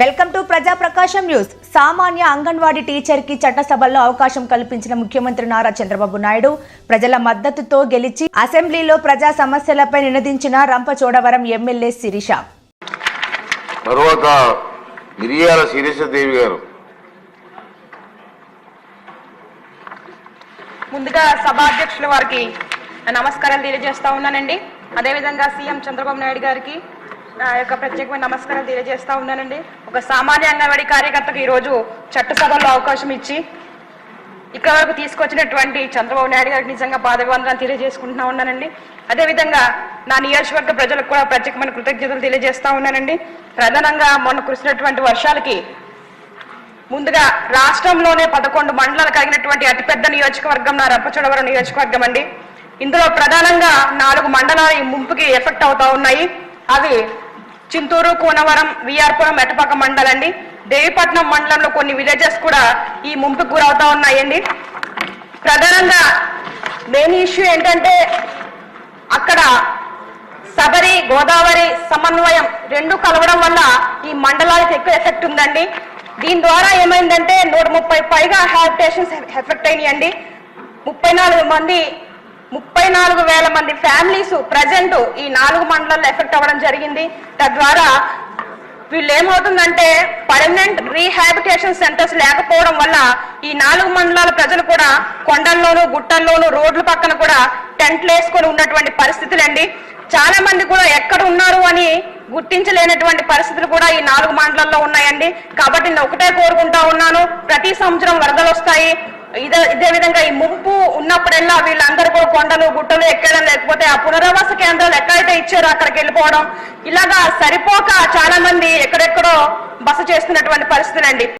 Welcome to ప్రజా ప్రకాశం news. సామాన్య అంగన్వాడీ టీచర్కి చట్టసభల్లో అవకాశం కల్పించిన ముఖ్యమంత్రి నారా చంద్రబాబు నాయుడు ప్రజల మద్దతుతో గెలిచి అసెంబ్లీలో ప్రజా సమస్యలపై నినదించిన రంపచోడవరం ఎమ్మెల్యే శిరీష. తర్వాత మిరియాల శిరీషదేవి గారు. ముందుగా సభాధ్యక్షుల వారికి నమస్కారాలు తెలియజేస్తా ఉన్నానండి. అదేవిధంగా సీఎం చంద్రబాబు నాయుడు గారికి నా యొక్క ప్రత్యేకమైన నమస్కారం తెలియజేస్తా ఉన్నానండి. ఒక సామాన్య అంగన్వాడీ కార్యకర్తకు ఈరోజు చట్టసభలో అవకాశం ఇచ్చి ఇక్కడ వరకు తీసుకొచ్చినటువంటి చంద్రబాబు నాయుడు గారికి నిజంగా పాదవందనాలు తెలియజేసుకుంటున్నా ఉన్నానండి. అదేవిధంగా నా నియోజకవర్గ ప్రజలకు కూడా ప్రత్యేకమైన కృతజ్ఞతలు తెలియజేస్తా ఉన్నానండి. ప్రధానంగా మొన్న కురిసినటువంటి వర్షాలకి ముందుగా రాష్ట్రంలోనే పదకొండు మండలాలు కలిగినటువంటి అతిపెద్ద నియోజకవర్గం నా రంపచోడవరం నియోజకవర్గం అండి. ఇందులో ప్రధానంగా నాలుగు మండలాలు ఈ ముంపుకి ఎఫెక్ట్ అవుతా ఉన్నాయి. అవి చింతూరు కూనవరం విఆర్పురం ఎటపాక మండలండి. దేవిపట్నం మండలంలో కొన్ని విలేజెస్ కూడా ఈ ముంపుకి గురవుతా ఉన్నాయండి. ప్రధానంగా మెయిన్ ఇష్యూ ఏంటంటే అక్కడ సబరి గోదావరి సమన్వయం రెండు కలవడం వల్ల ఈ మండలానికి ఎక్కువ ఎఫెక్ట్ ఉందండి. దీని ద్వారా ఏమైందంటే నూట ముప్పై పైగా హ్యాబిటేషన్స్ ఎఫెక్ట్ అయినాయండి. ముప్పై నాలుగు మంది ముప్పై నాలుగు వేల మంది ఫ్యామిలీస్ ప్రజెంట్ ఈ నాలుగు మండలాల్లో ఎఫెక్ట్ అవ్వడం జరిగింది. తద్వారా వీళ్ళు ఏమవుతుందంటే పర్మనెంట్ రీహాబిటేషన్ సెంటర్స్ లేకపోవడం వల్ల ఈ నాలుగు మండలాల ప్రజలు కూడా కొండల్లోనూ గుట్టల్లోనూ రోడ్ల పక్కన కూడా టెంట్లు వేసుకొని ఉన్నటువంటి పరిస్థితులండి. చాలా మంది కూడా ఎక్కడ ఉన్నారు అని గుర్తించలేనటువంటి పరిస్థితులు కూడా ఈ నాలుగు మండలాల్లో ఉన్నాయండి. కాబట్టి నేను ఒకటే కోరుకుంటా ఉన్నాను. ప్రతి సంవత్సరం వరదలు వస్తాయి. ఇదే ఇదే విధంగా ఈ ముంపు ఉన్నప్పుడల్లా వీళ్ళందరూ కూడా కొండలు గుట్టలు ఎక్కడం లేకపోతే ఆ పునరావాస కేంద్రాలు ఎక్కడైతే ఇచ్చారో అక్కడికి వెళ్ళిపోవడం ఇలాగా సరిపోక చాలా మంది ఎక్కడెక్కడో బస చేస్తున్నటువంటి పరిస్థితులండి.